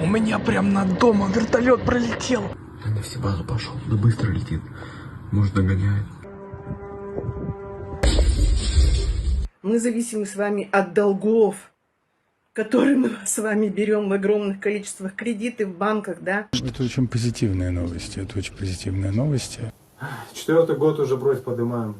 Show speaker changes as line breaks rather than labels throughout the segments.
У меня прям над домом вертолет пролетел.
Я на всебазу пошел. Да быстро летит. Может, догоняет.
Мы зависимы с вами от долгов, которые мы с вами берем в огромных количествах кредиты в банках, да?
Это очень позитивные новости. Это очень позитивные новости.
Четвертый год уже бровь поднимаем.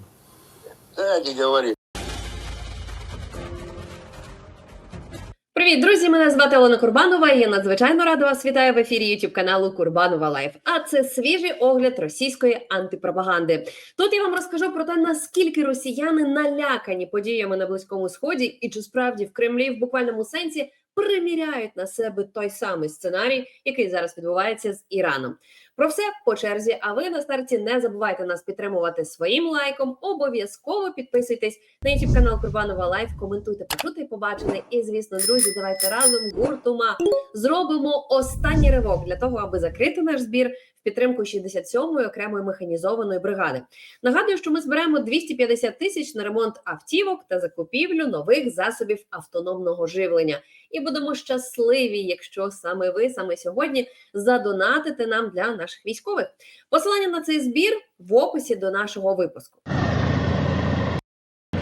Привіт, друзі! Мене звати Олена Курбанова. і Я надзвичайно рада вас вітаю в ефірі youtube каналу Курбанова Лайф. А це свіжий огляд російської антипропаганди. Тут я вам розкажу про те, наскільки росіяни налякані подіями на близькому сході, і чи справді в Кремлі в буквальному сенсі приміряють на себе той самий сценарій, який зараз відбувається з Іраном. Про все по черзі. А ви на старті не забувайте нас підтримувати своїм лайком. Обов'язково підписуйтесь на youtube канал Курбанова Лайф. Коментуйте, почути і. І звісно, друзі, давайте разом гуртума зробимо останній ривок для того, аби закрити наш збір в підтримку 67-ї окремої механізованої бригади. Нагадую, що ми зберемо 250 тисяч на ремонт автівок та закупівлю нових засобів автономного живлення. І будемо щасливі, якщо саме ви саме сьогодні задонатите нам для наших військових. Посилання на цей збір в описі до нашого випуску.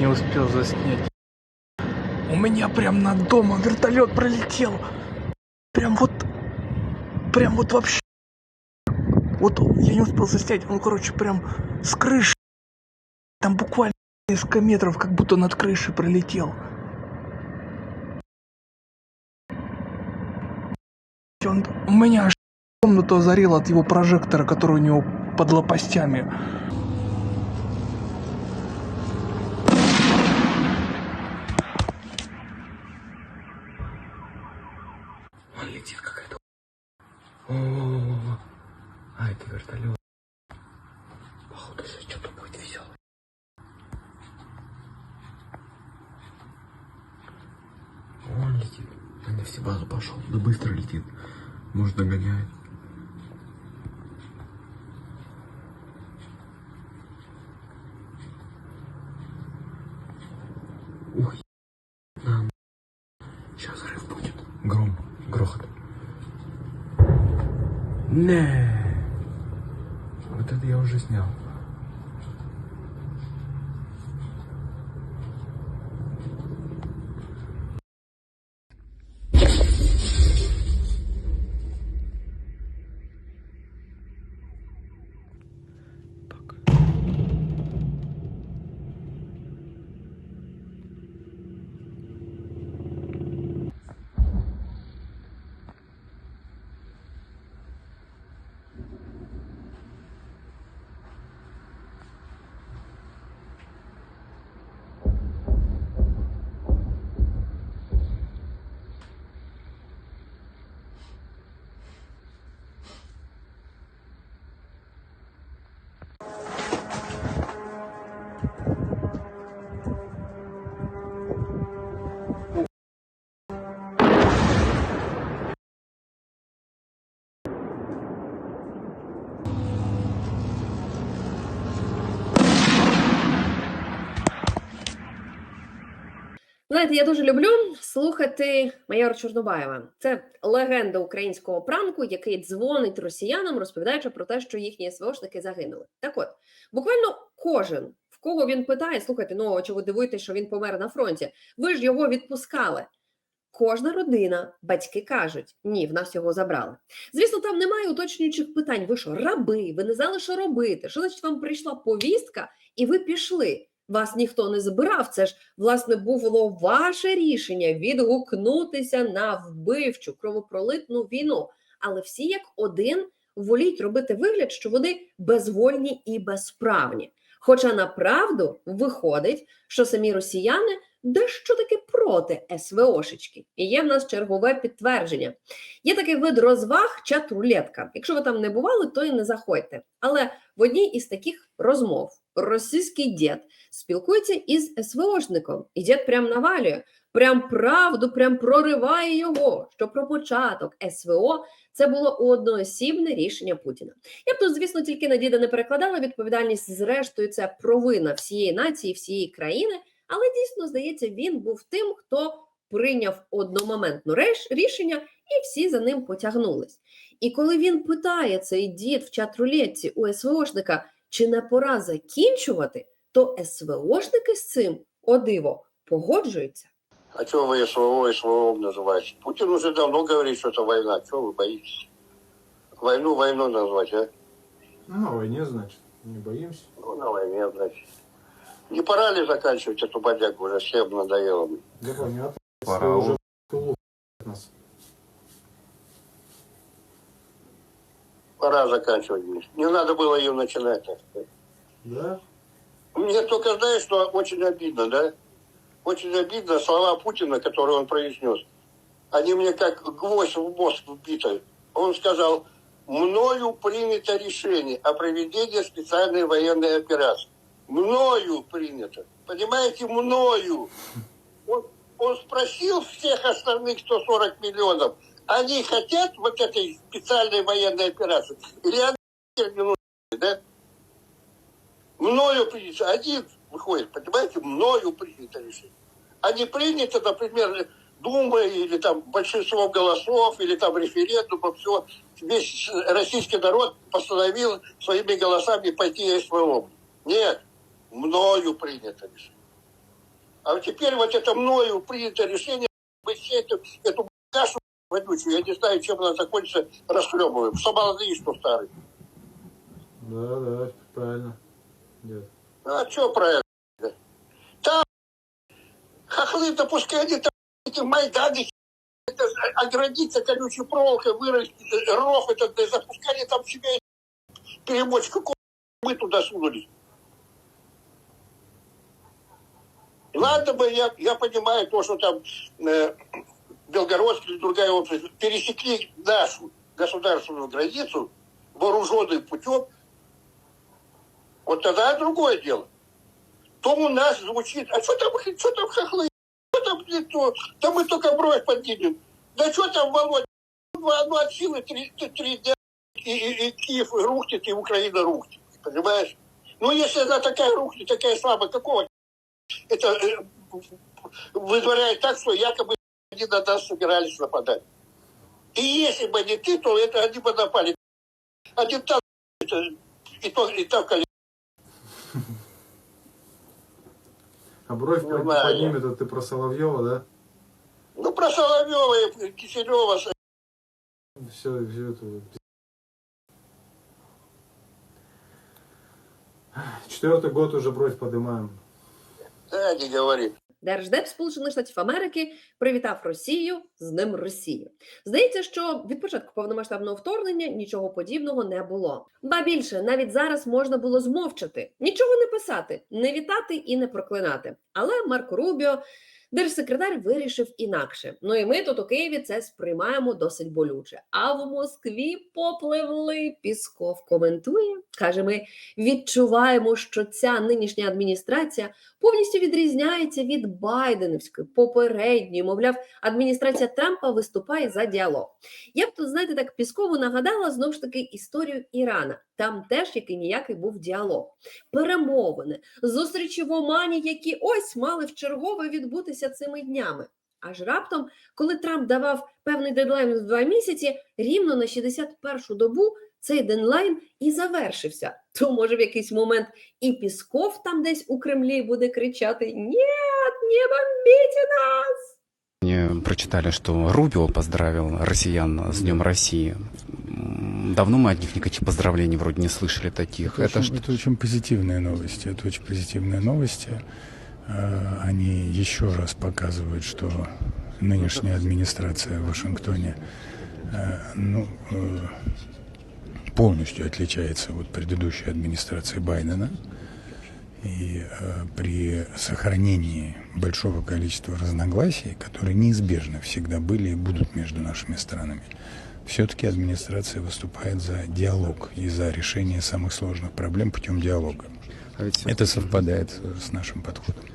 Не успел заснять. У меня прям над домом вертолет пролетел. Прям вот, прям вот вообще. Вот я не успел заснять, он, короче, прям с крыши. Там буквально несколько метров, как будто над крышей пролетел. Он, у меня аж комнату озарило от его прожектора, который у него под лопастями.
Он летит какая-то. О, а это вертолет. Походу сейчас что-то будет веселое. Он летит. Я на всебазу пошел. Да быстро летит. Может, догоняет. Не. Вот это я уже снял.
Знаєте, я дуже люблю слухати майора Чорнобаєва. Це легенда українського пранку, який дзвонить росіянам, розповідаючи про те, що їхні СВОшники загинули. Так от, буквально кожен, в кого він питає, слухайте, ну ви дивуєтесь, що він помер на фронті? Ви ж його відпускали. Кожна родина, батьки кажуть, ні, в нас його забрали. Звісно, там немає уточнюючих питань. Ви що, раби? Ви не знали, що робити? Що значить вам прийшла повістка, і ви пішли? Вас ніхто не збирав. Це ж власне було ваше рішення відгукнутися на вбивчу кровопролитну війну. Але всі як один воліють робити вигляд, що вони безвольні і безправні. Хоча направду виходить, що самі росіяни дещо таки проти СВОшечки. І є в нас чергове підтвердження. Є такий вид розваг чат рулетка. Якщо ви там не бували, то і не заходьте. Але в одній із таких розмов російський дід спілкується із СВОшником, і дід прям навалює, прям правду, прям прориває його. Що про початок СВО це було одноосібне рішення Путіна. Я б тут, звісно, тільки на діда не перекладала відповідальність. Зрештою, це провина всієї нації, всієї країни. Але дійсно здається, він був тим, хто прийняв одномоментно рішення, і всі за ним потягнулись. І коли він питає цей дід в чат-рулетці у СВОшника, чи не пора закінчувати, то СВОшники з цим, о диво, погоджуються.
А что вы СВО, СВО называете? Путин уже давно говорит, что это война. Чего вы боитесь? Войну войну назвать, а?
Ну, на войне, значит. Не боимся.
Ну, на войне, значит. Не пора ли заканчивать эту бодягу? Уже всем надоело.
Да понятно.
Пора
Если уже
Пора заканчивать. Не надо было ее начинать.
Да?
Мне только, знаешь, что очень обидно, да? Очень обидно слова Путина, которые он произнес. Они мне как гвоздь в мозг вбиты. Он сказал, мною принято решение о проведении специальной военной операции. Мною принято. Понимаете, мною. Он, он спросил всех остальных 140 миллионов, они хотят вот этой специальной военной операции? Или они не нужны, да? мною принято. Один выходит, понимаете, мною принято решение. А не принято, например, Думой или там большинством голосов, или там референдумом, все, весь российский народ постановил своими голосами пойти СВО. Нет, мною принято решение. А теперь вот это мною принято решение, мы все эту, эту вонючую, я не знаю, чем она закончится, расхлебываем. Что молодые, что старые.
Да, да, правильно. Дед.
А что правильно? Там хохлы, да пускай они там эти Майданы, это, оградиться колючей проволокой, вырастить ров этот, да, запускали там себя перемочку, мы туда сунулись. Ладно бы, я, я понимаю то, что там э, Белгородская или другая область пересекли нашу государственную границу вооруженным путем, вот тогда другое дело. То у нас звучит, а что там, что там хохлы, что там не то, да мы только бровь поднимем. Да что там, Володя, ну, ну от силы три- три дня, и, и- и Киев рухнет, и Украина рухнет, понимаешь? Ну, если она такая рухнет, такая слабая, какого это э, выдворяет так, что якобы они на нас собирались нападать. И если бы не ты, то это они бы напали. Один там, это, и то, и так,
А бровь
Не
поднимет, это ты про Соловьева, да?
Ну, про Соловьева и Киселева.
Все, все это. Четвертый год уже бровь поднимаем.
Да, не говори.
Держдеп Сполучених Штатів Америки привітав Росію з ним Росію. Здається, що від початку повномасштабного вторгнення нічого подібного не було. Ба більше навіть зараз можна було змовчати, нічого не писати, не вітати і не проклинати. Але Марко Рубіо, держсекретар, вирішив інакше. Ну і ми тут у Києві це сприймаємо досить болюче. А в Москві попливли. Пісков коментує. каже: ми відчуваємо, що ця нинішня адміністрація повністю відрізняється від Байденівської попередньої. Мовляв, адміністрація Трампа виступає за діалог. Я б тут, знаєте, так пісково нагадала знову ж таки історію Ірана. Там теж який ніякий був діалог, перемовини, зустрічі в Омані, які ось мали вчергове відбутися цими днями. Аж раптом, коли Трамп давав певний дедлайн в два місяці, рівно на 61-шу добу цей дедлайн і завершився. То може в якийсь момент і Пісков там десь у Кремлі буде кричати: Ні, не бомбіть нас!
Прочитали, что Рубио поздравил россиян с Днем России. Давно мы от них никаких поздравлений вроде не слышали таких.
Это,
Это
очень,
что?
это очень позитивные новости. Это очень позитивные новости. Э, Они еще раз показывают, что нынешняя администрация в Вашингтоне э, ну, э, полностью отличается от предыдущей администрации Байдена. И э, при сохранении большого количества разногласий, которые неизбежно всегда были и будут между нашими странами, все-таки администрация выступает за диалог и за решение самых сложных проблем путем диалога.
А ведь
Это совпадает э, с нашим подходом.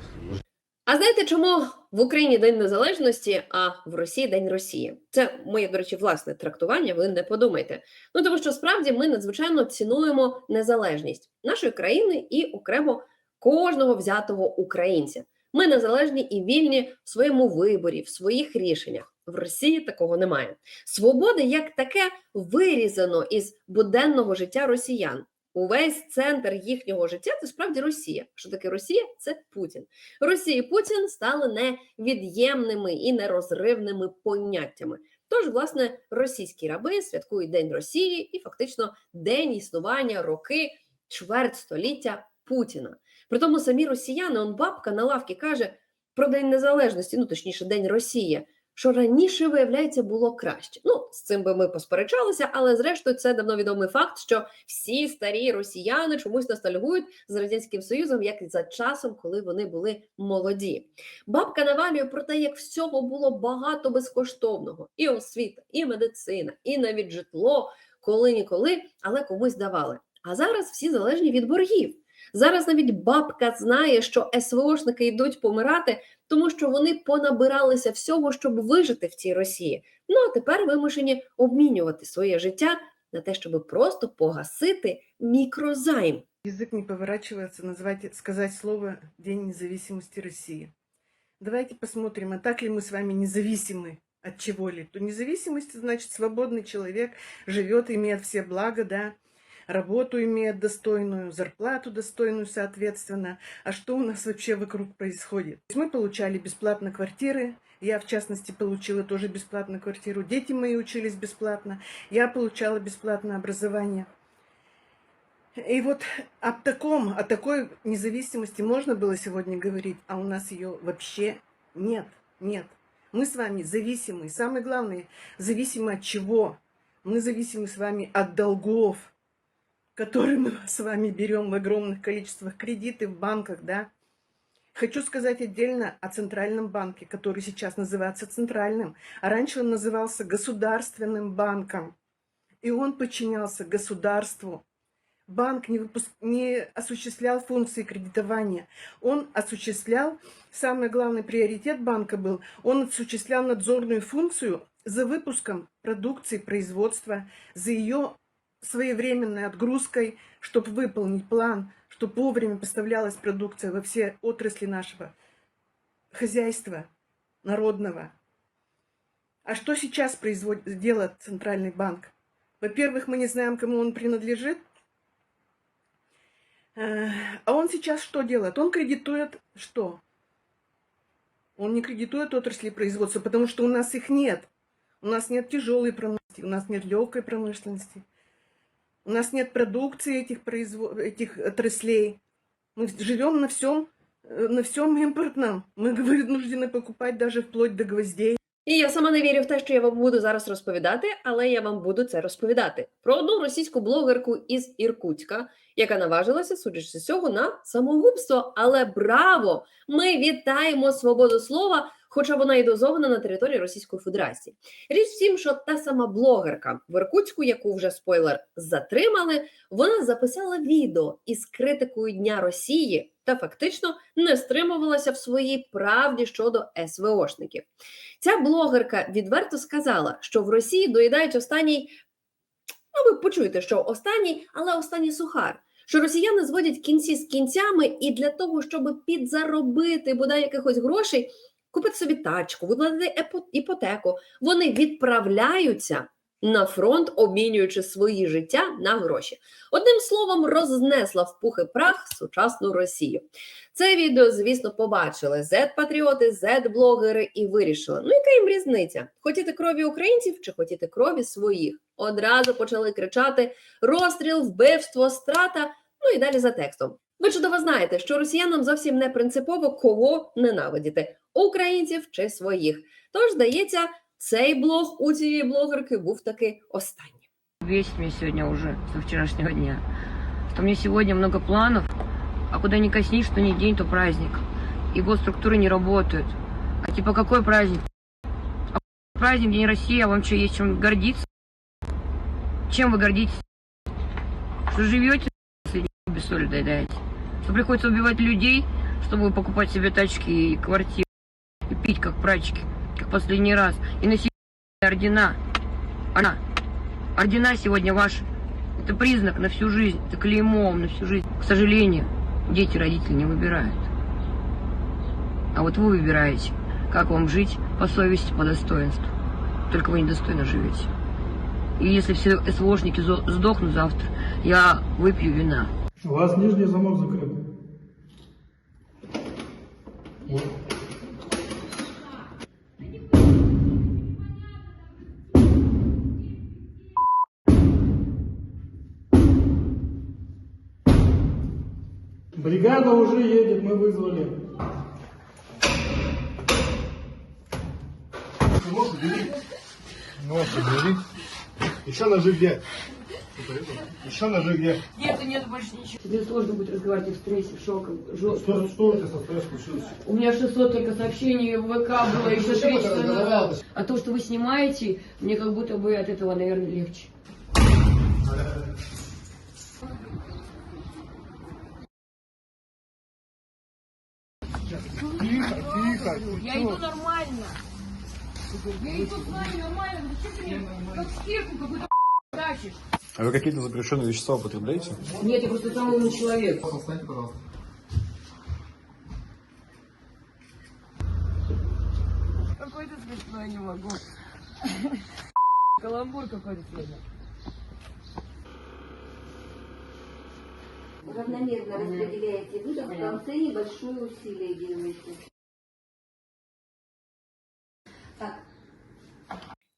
А знаєте, чому в Україні День Незалежності, а в Росії День Росії? Це моє, до речі, власне трактування. Ви не подумайте. Ну тому що справді ми надзвичайно цінуємо незалежність нашої країни і окремо кожного взятого українця. Ми незалежні і вільні в своєму виборі, в своїх рішеннях. В Росії такого немає. Свободи як таке вирізано із буденного життя росіян. Увесь центр їхнього життя це справді Росія. Що таке Росія? Це Путін. Росія і Путін стали невід'ємними і нерозривними поняттями. Тож, власне, російські раби святкують День Росії і фактично день існування роки чверть століття Путіна. Притому самі росіяни, он бабка на лавці каже про День Незалежності, ну точніше, День Росії, що раніше, виявляється, було краще. Ну, з цим би ми посперечалися, але зрештою це давно відомий факт, що всі старі росіяни чомусь ностальгують з радянським союзом, як за часом, коли вони були молоді. Бабка навалює про те, як всього було багато безкоштовного: і освіта, і медицина, і навіть житло, коли ніколи, але комусь давали. А зараз всі залежні від боргів. Зараз навіть бабка знає, що СВОшники йдуть помирати, тому що вони понабиралися всього, щоб вижити в цій Росії. Ну а тепер вимушені обмінювати своє життя на те, щоб просто погасити мікрозайм.
Язык не поворачивается назвать, сказать слово День независимости России. Давайте посмотрим, а так ли мы с вами независимы от чего-либо. Независимость значит свободный человек живет, имеет все блага, да, работу имеет достойную, зарплату достойную, соответственно. А что у нас вообще вокруг происходит? Мы получали бесплатно квартиры, я, в частности, получила тоже бесплатно квартиру. Дети мои учились бесплатно. Я получала бесплатное образование. И вот о таком, о такой независимости можно было сегодня говорить, а у нас ее вообще нет, нет. Мы с вами зависимы. Самое главное, зависимы от чего? Мы зависимы с вами от долгов, которые мы с вами берем в огромных количествах кредиты в банках, да? Хочу сказать отдельно о Центральном банке, который сейчас называется Центральным, а раньше он назывался Государственным банком. И он подчинялся государству. Банк не, выпуск... не осуществлял функции кредитования. Он осуществлял, самый главный приоритет банка был, он осуществлял надзорную функцию за выпуском продукции производства, за ее своевременной отгрузкой, чтобы выполнить план, чтобы вовремя поставлялась продукция во все отрасли нашего хозяйства народного. А что сейчас производит, делает Центральный банк? Во-первых, мы не знаем, кому он принадлежит. А он сейчас что делает? Он кредитует что? Он не кредитует отрасли производства, потому что у нас их нет. У нас нет тяжелой промышленности, у нас нет легкой промышленности. У нас нет продукции этих, произво... этих отраслей. Мы живем на всем, э, на всем импортном. Мы вынуждены покупать даже вплоть до гвоздей.
І я сама не вірю в те, що я вам буду зараз розповідати, але я вам буду це розповідати про одну російську блогерку із Іркутська, яка наважилася, судячи з цього, на самогубство. Але браво! Ми вітаємо свободу слова, Хоча вона і дозована на території Російської Федерації. Річ в тім, що та сама блогерка в Іркутську, яку вже спойлер затримали, вона записала відео із критикою Дня Росії та фактично не стримувалася в своїй правді щодо СВОшників. Ця блогерка відверто сказала, що в Росії доїдають останній. Ну, ви почуєте, що останній, але останній сухар. Що росіяни зводять кінці з кінцями, і для того, щоб підзаробити бодай якихось грошей, купити собі тачку, виплатити епо- іпотеку, вони відправляються на фронт, обмінюючи свої життя на гроші. Одним словом, рознесла в пух і прах сучасну Росію. Це відео, звісно, побачили Z-патріоти, Z-блогери і вирішили, ну яка їм різниця? Хотіти крові українців чи хотіти крові своїх? Одразу почали кричати розстріл, вбивство, страта, ну і далі за текстом. Ви чудово знаєте, що росіянам зовсім не принципово кого ненавидіти українців чи своїх. Тож, здається, цей блог у цієї блогерки був таки останній.
Весит мне сегодня уже со вчерашнего дня, что мне сегодня много планов, а куда ни коснись, что ни день, то праздник. И госструктуры не работают. А типа какой праздник? А праздник День России, а вам что, есть чем гордиться? Чем вы гордитесь? Что живете, без соли доедаете? Что приходится убивать людей, чтобы покупать себе тачки и квартиры, и пить как прачки, как последний раз, и носить ордена. Она. Ордена сегодня ваши. Это признак на всю жизнь, это клеймо на всю жизнь. К сожалению, дети родители не выбирают. А вот вы выбираете, как вам жить по совести, по достоинству. Только вы недостойно живете. И если все СВОшники сдохнут завтра, я выпью вина.
У вас нижний замок закрыт. Бригада уже едет, мы вызвали.
Нож убери. Еще ножи где? Еще ножи где?
Нет, нет больше ничего. Тебе сложно будет разговаривать в стрессе, в шоке,
Что, что у тебя со стресс случилось?
У меня 600 только сообщений в ВК было, еще
Зачем
3
это
часа назад. А то, что вы снимаете, мне как будто бы от этого, наверное, легче.
Тихо, тихо.
Я иду нормально. Я иду с вами нормально. Зачем ты мне как стирку какую-то тащишь?
А вы какие-то запрещенные вещества употребляете?
Нет, я просто самый умный человек.
Встаньте, пожалуйста.
Какой-то смешной не могу. Каламбур какой-то сегодня.
равномерно распределяете выдох, в конце небольшое усилие делаете.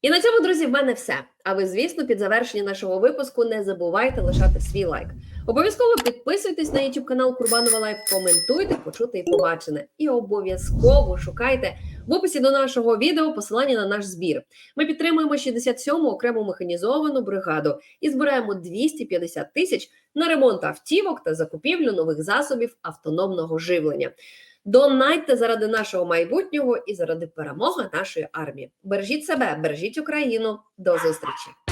І на цьому, друзі, в мене все. А ви, звісно, під завершення нашого випуску не забувайте лишати свій лайк. Обов'язково підписуйтесь на YouTube канал Курбанова Лайф, коментуйте, почути і побачене. І обов'язково шукайте в описі до нашого відео посилання на наш збір. Ми підтримуємо 67-му окрему механізовану бригаду і збираємо 250 тисяч на ремонт автівок та закупівлю нових засобів автономного живлення. Донайте заради нашого майбутнього і заради перемоги нашої армії. Бережіть себе, бережіть Україну. До зустрічі!